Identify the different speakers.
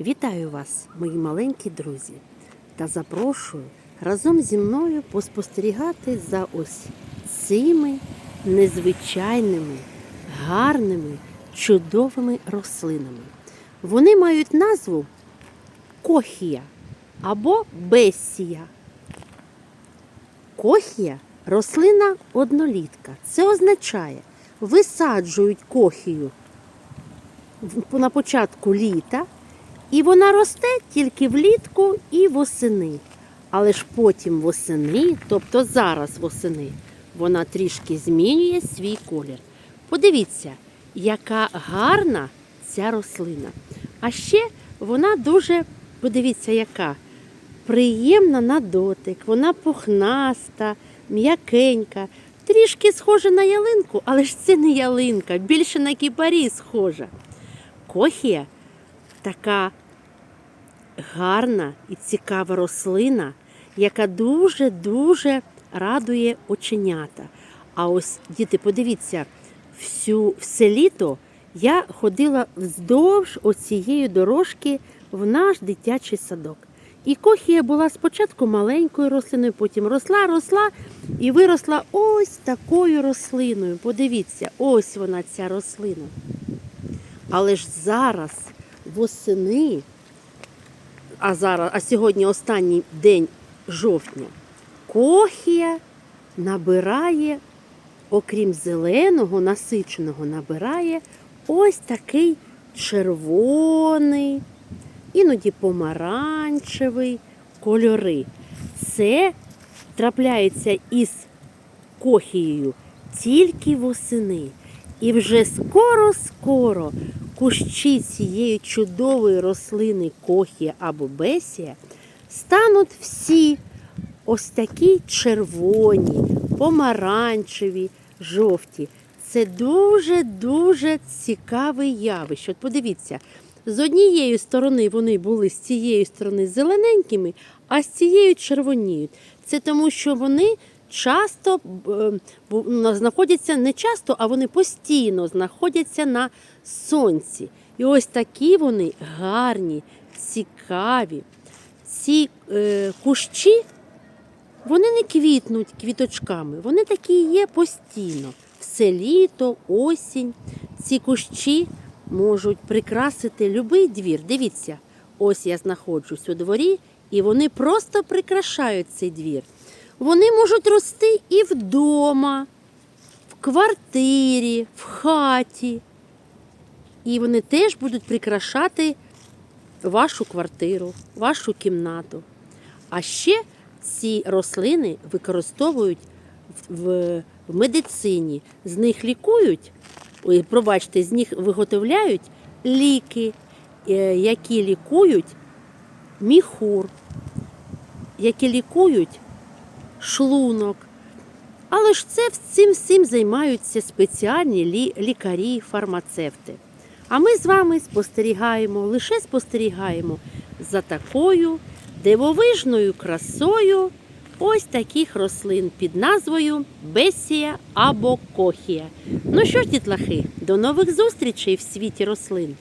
Speaker 1: Вітаю вас, мої маленькі друзі, та запрошую разом зі мною поспостерігати за ось цими незвичайними, гарними, чудовими рослинами. Вони мають назву кохія або бесія. Кохія рослина однолітка. Це означає, висаджують кохію на початку літа, і вона росте тільки влітку і восени. Але ж потім восени, тобто зараз восени, вона трішки змінює свій колір. Подивіться, яка гарна ця рослина. А ще вона дуже, подивіться, яка приємна на дотик, вона пухнаста, м'якенька, трішки схожа на ялинку, але ж це не ялинка, більше на кіпарі схожа. Кохія така гарна і цікава рослина, яка дуже-дуже радує оченята. А ось, діти, подивіться, всю, все літо я ходила вздовж оцієї дорожки в наш дитячий садок. І кохія була спочатку маленькою рослиною, потім росла, росла і виросла ось такою рослиною. Подивіться, ось вона ця рослина. Але ж зараз восени, а зараз, а сьогодні останній день жовтня, кохія набирає, окрім зеленого, насиченого, набирає ось такий червоний, іноді помаранчевий кольори. Це трапляється із кохією тільки восени. І вже скоро-скоро кущі цієї чудової рослини кохія або бесія стануть всі ось такі червоні, помаранчеві, жовті. Це дуже-дуже цікаве явище. От подивіться, з однієї сторони вони були з цієї сторони зелененькими, а з цієї червоніють. Це тому, що вони часто е, ну, знаходяться не часто, а вони постійно знаходяться на сонці. І ось такі вони гарні, цікаві. Ці е, кущі вони не квітнуть квіточками, вони такі є постійно. Все літо, осінь. Ці кущі можуть прикрасити будь-який двір. Дивіться, ось я знаходжусь у дворі, і вони просто прикрашають цей двір. Вони можуть рости і вдома, в квартирі, в хаті. І вони теж будуть прикрашати вашу квартиру, вашу кімнату. А ще ці рослини використовують в, медицині. З них лікують, пробачте, з них виготовляють ліки, е, які лікують міхур, які лікують шлунок. Але ж це цим всім займаються спеціальні лі- лікарі, фармацевти. А ми з вами спостерігаємо, лише спостерігаємо за такою дивовижною красою ось таких рослин під назвою Бесія або Кохія. Ну що ж, дітлахи, до нових зустрічей в світі рослин!